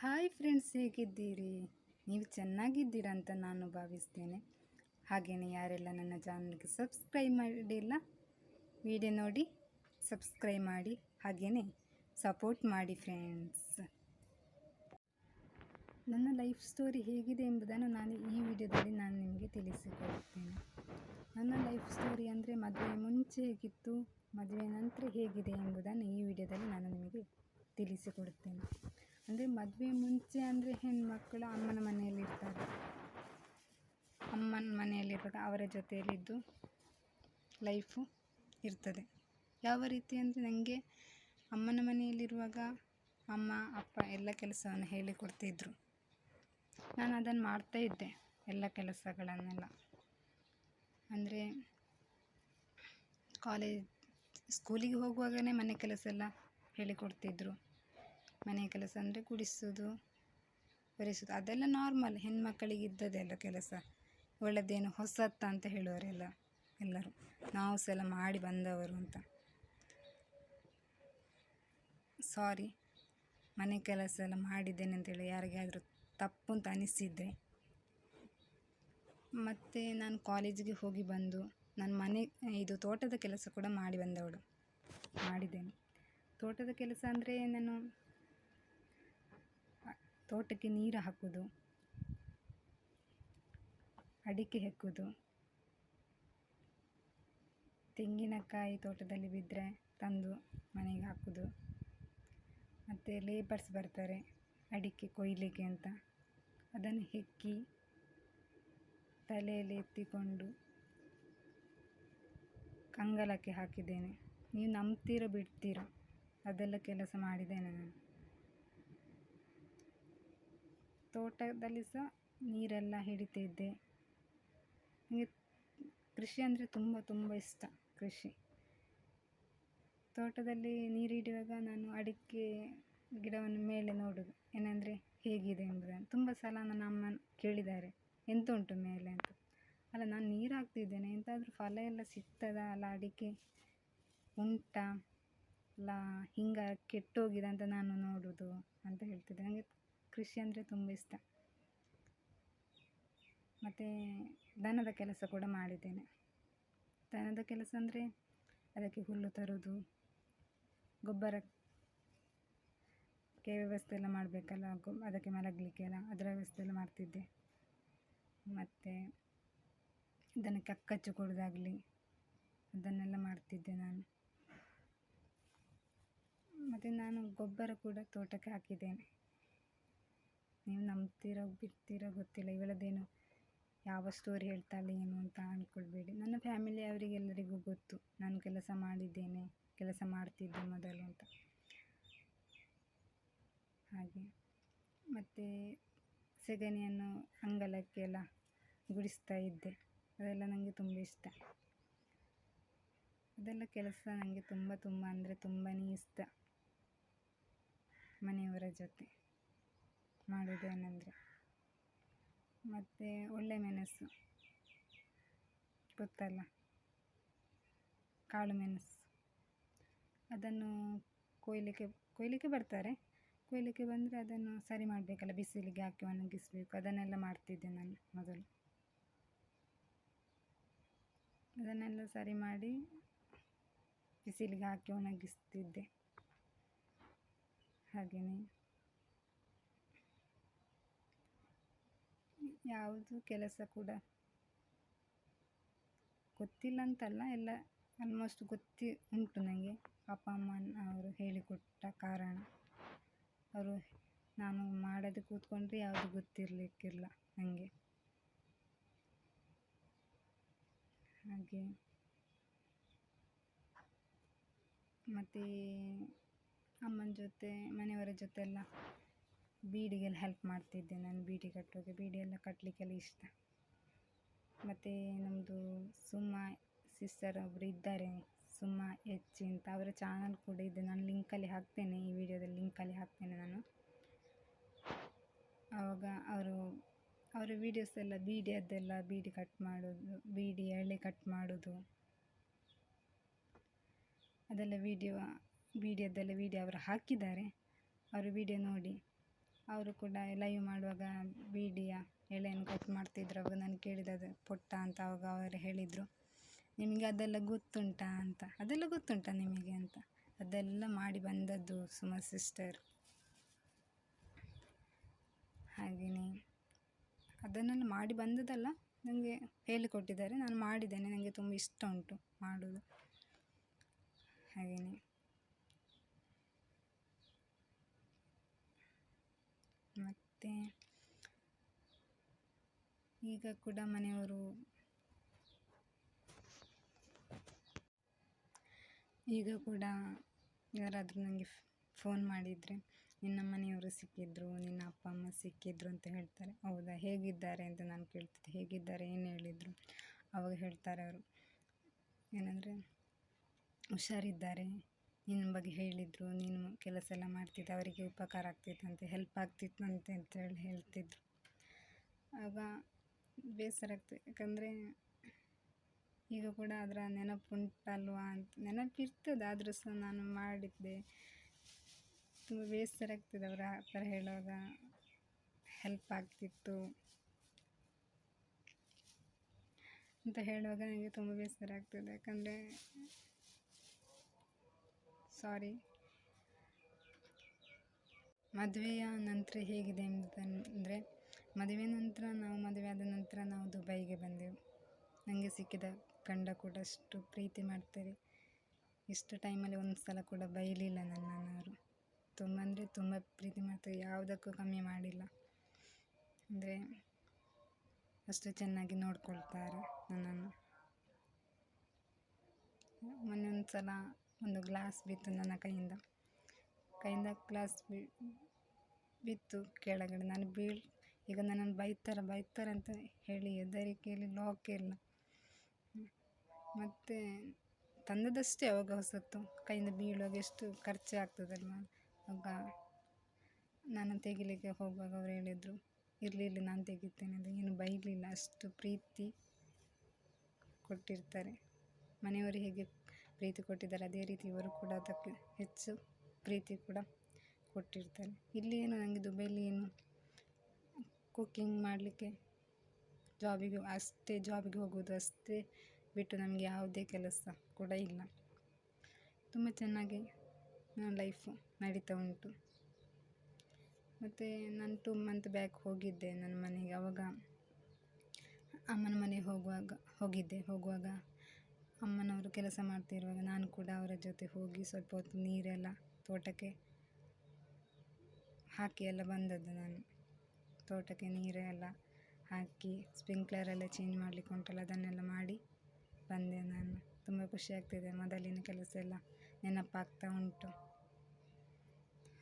Hi friends, ಹೇಗಿದ್ದೀರಿ? ನೀವು ಚೆನ್ನಾಗಿದ್ದೀರಾ ಅಂತ ನಾನು ಭಾವಿಸ್ತೇನೆ. ಹಾಗೆಯೇ ಯಾರೆಲ್ಲ ನನ್ನ ಚಾನಲ್ಗೆ ಸಬ್ಸ್ಕ್ರೈಬ್ ಮಾಡಿಲ್ಲ, ವಿಡಿಯೋ ನೋಡಿ, ಸಬ್ಸ್ಕ್ರೈಬ್ ಮಾಡಿ ಹಾಗೆಯೇ ಸಪೋರ್ಟ್ ಮಾಡಿ ಫ್ರೆಂಡ್ಸ್. ನನ್ನ ಲೈಫ್ ಸ್ಟೋರಿ ಹೇಗಿದೆ ಎಂಬುದನ್ನು ನಾನು ಈ ವಿಡಿಯೋದಲ್ಲಿ ನಾನು ನಿಮಗೆ ತಿಳಿಸಿಕೊಡುತ್ತೇನೆ. ನನ್ನ ಲೈಫ್ ಸ್ಟೋರಿ ಅಂದರೆ ಮದುವೆ ಮುಂಚೆ ಹೇಗಿತ್ತು, ಮದುವೆ ನಂತರ ಹೇಗಿದೆ ಎಂಬುದನ್ನು ಈ ವಿಡಿಯೋದಲ್ಲಿ ನಾನು ನಿಮಗೆ ತಿಳಿಸಿಕೊಡುತ್ತೇನೆ. ಅಂದರೆ ಮದುವೆ ಮುಂಚೆ ಅಂದರೆ ಹೆಣ್ಮಕ್ಕಳು ಅಮ್ಮನ ಮನೆಯಲ್ಲಿರ್ತಾರೆ ಅಮ್ಮನ ಮನೆಯಲ್ಲಿರುವಾಗ ಅವರ ಜೊತೆಯಲ್ಲಿದ್ದು ಲೈಫು ಇರ್ತದೆ. ಯಾವ ರೀತಿ ಅಂದರೆ ನನಗೆ ಅಮ್ಮನ ಮನೆಯಲ್ಲಿರುವಾಗ ಅಮ್ಮ, ಅಪ್ಪ ಎಲ್ಲ ಕೆಲಸವನ್ನು ಹೇಳಿಕೊಡ್ತಿದ್ರು ನಾನು ಅದನ್ನು ಮಾಡ್ತಾ ಇದ್ದೆ, ಎಲ್ಲ ಕೆಲಸಗಳನ್ನೆಲ್ಲ. ಅಂದರೆ ಕಾಲೇಜ್ ಸ್ಕೂಲಿಗೆ ಹೋಗುವಾಗಲೇ ಮನೆ ಕೆಲಸ ಎಲ್ಲ ಹೇಳಿಕೊಡ್ತಿದ್ರು ಮನೆ ಕೆಲಸ ಅಂದರೆ ಗುಡಿಸೋದು ಒರೆಸೋದು ಅದೆಲ್ಲ ನಾರ್ಮಲ್ ಹೆಣ್ಮಕ್ಕಳಿಗೆ ಇದ್ದದ್ದೆಲ್ಲ ಕೆಲಸ. ಒಳ್ಳೆದೇನು ಹೊಸತ್ತ ಅಂತ ಹೇಳೋರೆಲ್ಲ ಎಲ್ಲರೂ. ನಾವು ಸಲ ಮಾಡಿ ಬಂದವರು ಅಂತ. ಸಾರಿ ಮನೆ ಕೆಲಸ ಎಲ್ಲ ಮಾಡಿದ್ದೇನೆ ಅಂತೇಳಿ ಯಾರಿಗಾದರೂ ತಪ್ಪು ಅಂತ ಅನಿಸಿದರೆ. ಮತ್ತು ನಾನು ಕಾಲೇಜಿಗೆ ಹೋಗಿ ಬಂದು ನನ್ನ ಮನೆ, ಇದು ತೋಟದ ಕೆಲಸ ಕೂಡ ಮಾಡಿ ಬಂದವಳು. ಮಾಡಿದ್ದೇನೆ. ತೋಟದ ಕೆಲಸ ಅಂದರೆ ನಾನು ತೋಟಕ್ಕೆ ನೀರು ಹಾಕೋದು ಅಡಿಕೆ ಹೆಕ್ಕೋದು ತೆಂಗಿನಕಾಯಿ ತೋಟದಲ್ಲಿ ಬಿದ್ದರೆ ತಂದು ಮನೆಗೆ ಹಾಕೋದು ಮತ್ತು ಲೇಬರ್ಸ್ ಬರ್ತಾರೆ, ಅಡಿಕೆ ಕೊಯ್ಲಿಕ್ಕೆ ಅಂತ. ಅದನ್ನು ಹೆಕ್ಕಿ ತಲೆಯಲ್ಲಿ ಎತ್ತಿಕೊಂಡು ಕಂಗಲಕ್ಕೆ ಹಾಕಿದ್ದೇನೆ. ನೀವು ನಂಬ್ತೀರೋ ಬಿಡ್ತೀರೋ ಅದೆಲ್ಲ ಕೆಲಸ ಮಾಡಿದ್ದೇನೆ ನಾನು. ತೋಟದಲ್ಲಿ ಸಹ ನೀರೆಲ್ಲ ಹಿಡಿತಿದ್ದೆ. ನನಗೆ ಕೃಷಿ ಅಂದರೆ ತುಂಬ ತುಂಬ ಇಷ್ಟ ಕೃಷಿ. ತೋಟದಲ್ಲಿ ನೀರು ಹಿಡಿಯುವಾಗ ನಾನು ಅಡಿಕೆ ಗಿಡವನ್ನು ಮೇಲೆ ನೋಡೋದು. ಏನಂದರೆ ಹೇಗಿದೆ ಎಂಬುದನ್ನು. ತುಂಬ ಸಲ ನನ್ನ ಅಮ್ಮ ಕೇಳಿದ್ದಾರೆ ಎಂತ ಉಂಟು ಮೇಲೆ? ಅಂತ. ಅಲ್ಲ, ನಾನು ನೀರು ಹಾಕ್ತಿದ್ದೇನೆ. ಎಂತಾದರೂ ಫಲ ಎಲ್ಲ ಸಿಗ್ತದಾ? ಅಲ್ಲ, ಅಡಿಕೆ ಉಂಟಾ? ಅಲ್ಲ, ಹಿಂಗೆ ಕೆಟ್ಟೋಗಿದೆ ಅಂತ ನಾನು ನೋಡೋದು, ಅಂತ ಹೇಳ್ತಿದ್ದೆ. ನನಗೆ ಕೃಷಿ ಅಂದರೆ ತುಂಬ ಇಷ್ಟ. ಮತ್ತು ದನದ ಕೆಲಸ ಕೂಡ ಮಾಡಿದ್ದೇನೆ. ದನದ ಕೆಲಸ ಅಂದರೆ ಅದಕ್ಕೆ ಹುಲ್ಲು ತರೋದು ಗೊಬ್ಬರಕ್ಕೆ ವ್ಯವಸ್ಥೆ ಎಲ್ಲ ಮಾಡಬೇಕಲ್ಲ, ಗೊ, ಅದಕ್ಕೆ ಮಲಗಲಿಕ್ಕೆಲ್ಲ ಅದರ ವ್ಯವಸ್ಥೆ ಎಲ್ಲ ಮಾಡ್ತಿದ್ದೆ. ಮತ್ತು ಇದನ್ನು ಕಕ್ಕಚ್ಚು ಕೊಡೋದಾಗಲಿ ಅದನ್ನೆಲ್ಲ ಮಾಡ್ತಿದ್ದೆ ನಾನು. ಮತ್ತು ನಾನು ಗೊಬ್ಬರ ಕೂಡ ತೋಟಕ್ಕೆ ಹಾಕಿದ್ದೇನೆ. ನೀವು ನಂಬ್ತೀರೋ, ಬಿಡ್ತೀರೋ ಗೊತ್ತಿಲ್ಲ. ಇವಳದೇನು ಯಾವ ಸ್ಟೋರಿ ಹೇಳ್ತಾಳೆ ಏನು ಅಂತ ಅಂದ್ಕೊಳ್ಬೇಡಿ ನನ್ನ ಫ್ಯಾಮಿಲಿ ಅವರಿಗೆಲ್ಲರಿಗೂ ಗೊತ್ತು. ನಾನು ಕೆಲಸ ಮಾಡಿದ್ದೇನೆ, ಕೆಲಸ ಮಾಡ್ತಿದ್ದೆ ಮೊದಲು ಅಂತ. ಹಾಗೆ. ಮತ್ತು ಸೆಗಣಿಯನ್ನು ಅಂಗಳಕ್ಕೆಲ್ಲ ಗುಡಿಸ್ತಾ ಇದ್ದೆ. ಅದೆಲ್ಲ ನನಗೆ ತುಂಬ ಇಷ್ಟ. ಅದೆಲ್ಲ ಕೆಲಸ ನನಗೆ ತುಂಬ ತುಂಬ ಅಂದರೆ ತುಂಬಾ ಇಷ್ಟ ಮನೆಯವರ ಜೊತೆ. ಮಾಡೋದೇನೆಂದರೆ ಮತ್ತು ಒಳ್ಳೆ ಮೆಣಸು. ಗೊತ್ತಲ್ಲ? ಕಾಳು ಮೆಣಸು. ಅದನ್ನು ಕೊಯ್ಲಿಕ್ಕೆ ಕೊಯ್ಲಿಕ್ಕೆ ಬರ್ತಾರೆ. ಕೊಯ್ಲಿಕ್ಕೆ ಬಂದರೆ ಅದನ್ನು ಸರಿ ಮಾಡಬೇಕಲ್ಲ, ಬಿಸಿಲಿಗೆ ಹಾಕಿ ಒಣಗಿಸಬೇಕು. ಅದನ್ನೆಲ್ಲ ಮಾಡ್ತಿದ್ದೆ ನಾನು ಮೊದಲು. ಅದನ್ನೆಲ್ಲ ಸರಿ ಮಾಡಿ ಬಿಸಿಲಿಗೆ ಹಾಕಿ ಒಣಗಿಸ್ತಿದ್ದೆ. ಹಾಗೆಯೇ. ಯಾವುದು ಕೆಲಸ ಕೂಡ. ಗೊತ್ತಿಲ್ಲ ಅಂತಲ್ಲ ಎಲ್ಲ ಆಲ್ಮೋಸ್ಟ್ ಗೊತ್ತಿ ಉಂಟು ನನಗೆ ಅಪ್ಪ, ಅಮ್ಮ ಅವರು ಹೇಳಿಕೊಟ್ಟ ಕಾರಣ. ಅವರು ನಾನು ಮಾಡೋದು ಕೂತ್ಕೊಂಡ್ರೆ ಯಾವುದು ಗೊತ್ತಿರಲಿಕ್ಕಿಲ್ಲ ನನಗೆ ಹಾಗೆ. ಮತ್ತು ಅಮ್ಮನ ಜೊತೆ, ಮನೆಯವರ ಜೊತೆ ಎಲ್ಲ ಬೀಡಿಗೆಲ್ಲ ಹೆಲ್ಪ್ ಮಾಡ್ತಿದ್ದೆ ನಾನು ಬೀಡಿ ಕಟ್ಟೋದು ಬೀಡಿ ಎಲ್ಲ ಕಟ್ಟಲಿಕ್ಕೆಲ್ಲ ಇಷ್ಟ. ಮತ್ತು ನಮ್ಮದು ಸುಮ್ಮ ಸಿಸ್ಟರ್ ಒಬ್ಬರು ಇದ್ದಾರೆ. ಸುಮ್ಮ ಎಚ್ ಅಂತ. ಅವರ ಚಾನಲ್ ಕೂಡ ಇದೆ. ನಾನು ಲಿಂಕಲ್ಲಿ ಹಾಕ್ತೇನೆ. ಈ ವಿಡಿಯೋದಲ್ಲಿ ಲಿಂಕಲ್ಲಿ ಹಾಕ್ತೇನೆ ನಾನು. ಆವಾಗ ಅವರು, ಅವರ ವೀಡಿಯೋಸ್ ಎಲ್ಲ ಬೀಡಿಯದ್ದೆಲ್ಲ ಬೀಡಿ ಕಟ್ ಮಾಡೋದು, ಬೀಡಿ ಎಳೆ ಕಟ್ ಮಾಡೋದು. ಅದೆಲ್ಲ ವೀಡಿಯೋ ಬೀಡಿಯದ್ದೆಲ್ಲ ವೀಡಿಯೋ ಅವರು ಹಾಕಿದ್ದಾರೆ. ಅವರು ವೀಡಿಯೋ ನೋಡಿ. ಅವರು ಕೂಡ ಲೈವ್ ಮಾಡುವಾಗ ಬೀಡಿಯ ಎಲೆಯನ್ನು ಕಟ್ ಮಾಡ್ತಿದ್ರು ಅವಾಗ ನಾನು ಕೇಳಿದೆ ಅದು ಪೊಟ್ಟ ಅಂತ ಆವಾಗ ಅವರು ಹೇಳಿದರು. ನಿಮಗೆ ಅದೆಲ್ಲ ಗೊತ್ತುಂಟಾ ಅಂತ. ಅದೆಲ್ಲ ಗೊತ್ತುಂಟಾ ನಿಮಗೆ ಅಂತ. ಅದೆಲ್ಲ ಮಾಡಿ ಬಂದದ್ದು ಸುಮ ಸಿಸ್ಟರ್ ಹಾಗೆಯೇ ಅದನ್ನೆಲ್ಲ ಮಾಡಿ ಬಂದದ್ದಲ್ಲ ನನಗೆ ಹೇಳಿಕೊಟ್ಟಿದ್ದಾರೆ. ನಾನು ಮಾಡಿದ್ದೇನೆ ನನಗೆ ತುಂಬ ಇಷ್ಟ ಉಂಟು ಮಾಡೋದು ಹಾಗೆಯೇ ಮತ್ತು ಈಗ ಕೂಡ ಮನೆಯವರು ಈಗ ಕೂಡ ಯಾರಾದರೂ ನನಗೆ ಫೋನ್ ಮಾಡಿದರೆ ನಿನ್ನ ಮನೆಯವರು ಸಿಕ್ಕಿದ್ರು, ನಿನ್ನ ಅಪ್ಪ, ಅಮ್ಮ ಸಿಕ್ಕಿದ್ರು ಅಂತ ಹೇಳ್ತಾರೆ. ಹೌದಾ? ಹೇಗಿದ್ದಾರೆ ಅಂತ ನಾನು ಕೇಳ್ತಿದ್ದೆ. ಹೇಗಿದ್ದಾರೆ? ಏನು ಹೇಳಿದರು? ಅವಾಗ ಹೇಳ್ತಾರೆ ಅವರು. ಏನಂದರೆ, ಹುಷಾರಿದ್ದಾರೆ. ನಿನ್ನ ಬಗ್ಗೆ ಹೇಳಿದರು, ನೀನು ಕೆಲಸ ಎಲ್ಲ ಮಾಡ್ತಿದ್ದೆ, ಅವರಿಗೆ ಉಪಕಾರ ಆಗ್ತಿತ್ತಂತೆ ಹೆಲ್ಪ್ ಆಗ್ತಿತ್ತಂತೆ ಅಂತೇಳಿ ಹೇಳ್ತಿದ್ರು. ಆಗ ಬೇಸರ ಆಗ್ತದೆ ಯಾಕಂದರೆ ಈಗ ಕೂಡ ಅದರ ನೆನಪುಂಟಲ್ವಾ ಅಂತ. ನೆನಪಿರ್ತದೆ ಆದರೂ ಸಹ ನಾನು ಮಾಡಿದ್ದೆ. ತುಂಬ ಬೇಸರ ಆಗ್ತದೆ ಅವರ ಆ ಥರ ಹೇಳುವಾಗ. ಹೆಲ್ಪ್ ಆಗ್ತಿತ್ತು ಅಂತ ಹೇಳುವಾಗ ನನಗೆ ತುಂಬ ಬೇಸರ ಆಗ್ತದೆ. ಯಾಕಂದರೆ ಸಾರಿ. ಮದುವೆಯ ನಂತರ ಹೇಗಿದೆ ಅಂತಂದರೆ ಮದುವೆ ನಂತರ ನಾವು ಮದುವೆ ಆದ ನಂತರ ನಾವು ದುಬೈಗೆ ಬಂದೆವು. ನನಗೆ ಸಿಕ್ಕಿದ ಗಂಡ ಕೂಡ ಅಷ್ಟು ಪ್ರೀತಿ ಮಾಡ್ತಾರೆ. ಇಷ್ಟು ಟೈಮಲ್ಲಿ ಒಂದು ಸಲ ಕೂಡ ಬೈಲಿಲ್ಲ ನನ್ನನ್ನು ಅವರು ತುಂಬ ಅಂದರೆ ತುಂಬ ಪ್ರೀತಿ ಮಾಡ್ತಾರೆ ಯಾವುದಕ್ಕೂ ಕಮ್ಮಿ ಮಾಡಿಲ್ಲ. ಅಂದರೆ ಅಷ್ಟು ಚೆನ್ನಾಗಿ ನೋಡ್ಕೊಳ್ತಾರೆ ನನ್ನನ್ನು. ಮೊನ್ನೆ ಒಂದು ಸಲ ಒಂದು ಗ್ಲಾಸ್ ಬಿತ್ತು ನನ್ನ ಕೈಯಿಂದ. ಕೈಯಿಂದ ಗ್ಲಾಸ್ ಬಿತ್ತು ಕೆಳಗಡೆ. ನಾನು ಬೀಳ್, ಈಗ ನನ್ನನ್ನು ಬೈತಾರೆ ಬೈತಾರೆ ಅಂತ ಹೇಳಿ ಹೆದರಿಕೆಯಲ್ಲಿ ಲಾಕ್ ಇಲ್ಲ ಮತ್ತು ತಂದದಷ್ಟೇ ಅವಾಗ ಹೊಸತ್ತು. ಕೈಯಿಂದ ಬೀಳುವಾಗ ಎಷ್ಟು ಖರ್ಚು ಆಗ್ತದಲ್ವ? ಆಗ ನಾನು ತೆಗಿಲಿಕ್ಕೆ ಹೋಗುವಾಗ ಅವ್ರು ಹೇಳಿದರು, ಇರಲಿ ಇರಲಿ ನಾನು ತೆಗಿತೇನೆ ಅಂತ. ಏನು ಬೈಲಿಲ್ಲ, ಅಷ್ಟು ಪ್ರೀತಿ ಕೊಟ್ಟಿರ್ತಾರೆ. ಮನೆಯವರು ಹೇಗೆ ಪ್ರೀತಿ ಕೊಟ್ಟಿದ್ದಾರೆ. ಅದೇ ರೀತಿ ಇವರು ಕೂಡ ಅದಕ್ಕೆ ಹೆಚ್ಚು ಪ್ರೀತಿ ಕೂಡ ಕೊಟ್ಟಿರ್ತಾರೆ. ಇಲ್ಲಿ ಏನು ನನಗೆ ದುಬೈಲಿ ಏನು ಕುಕ್ಕಿಂಗ್ ಮಾಡಲಿಕ್ಕೆ ಜಾಬಿಗೆ ಅಷ್ಟೇ ಜಾಬಿಗೆ ಹೋಗೋದು ಅಷ್ಟೇ ಬಿಟ್ಟು ನಮಗೆ ಯಾವುದೇ ಕೆಲಸ ಕೂಡ ಇಲ್ಲ. ತುಂಬ ಚೆನ್ನಾಗಿ ನನ್ನ ಲೈಫು ನಡೀತಾ ಉಂಟು. ಮತ್ತು ನಾನು ಟೂ ಮಂತ್ ಬ್ಯಾಕ್ ಹೋಗಿದ್ದೆ ನನ್ನ ಮನೆಗೆ. ಅವಾಗ ಅಮ್ಮನ ಮನೆಗೆ ಹೋಗುವಾಗ, ಹೋಗಿದ್ದೆ. ಹೋಗುವಾಗ ಅಮ್ಮನವರು ಕೆಲಸ ಮಾಡ್ತಿರುವಾಗ ನಾನು ಕೂಡ ಅವರ ಜೊತೆ ಹೋಗಿ ಸ್ವಲ್ಪ ಹೊತ್ತು ನೀರೆಲ್ಲ ತೋಟಕ್ಕೆ ಹಾಕಿ ಎಲ್ಲ ಬಂದದ್ದು ನಾನು. ತೋಟಕ್ಕೆ ನೀರೆಲ್ಲ ಹಾಕಿ ಸ್ಪ್ರಿಂಕ್ಲರ್ ಎಲ್ಲ ಚೇಂಜ್ ಮಾಡಲಿಕ್ಕೆ ಉಂಟಲ್ಲ, ಅದನ್ನೆಲ್ಲ ಮಾಡಿ ಬಂದೆ ನಾನು. ತುಂಬ ಖುಷಿ ಆಗ್ತಿದೆ, ಮೊದಲಿನ ಕೆಲಸ ಎಲ್ಲ ನೆನಪಾಗ್ತಾ ಉಂಟು.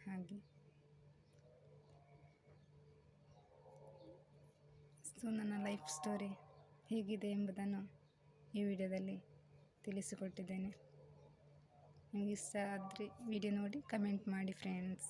ಹಾಗೆ. ಸೊ ನನ್ನ ಲೈಫ್ ಸ್ಟೋರಿ ಹೇಗಿದೆ ಎಂಬುದನ್ನು ಈ ವಿಡಿಯೋದಲ್ಲಿ ತಿಳಿಸಿಕೊಟ್ಟಿದ್ದೇನೆ. ನಿಮಗೆ ಆದರೆ ವಿಡಿಯೋ ನೋಡಿ ಕಮೆಂಟ್ ಮಾಡಿ ಫ್ರೆಂಡ್ಸ್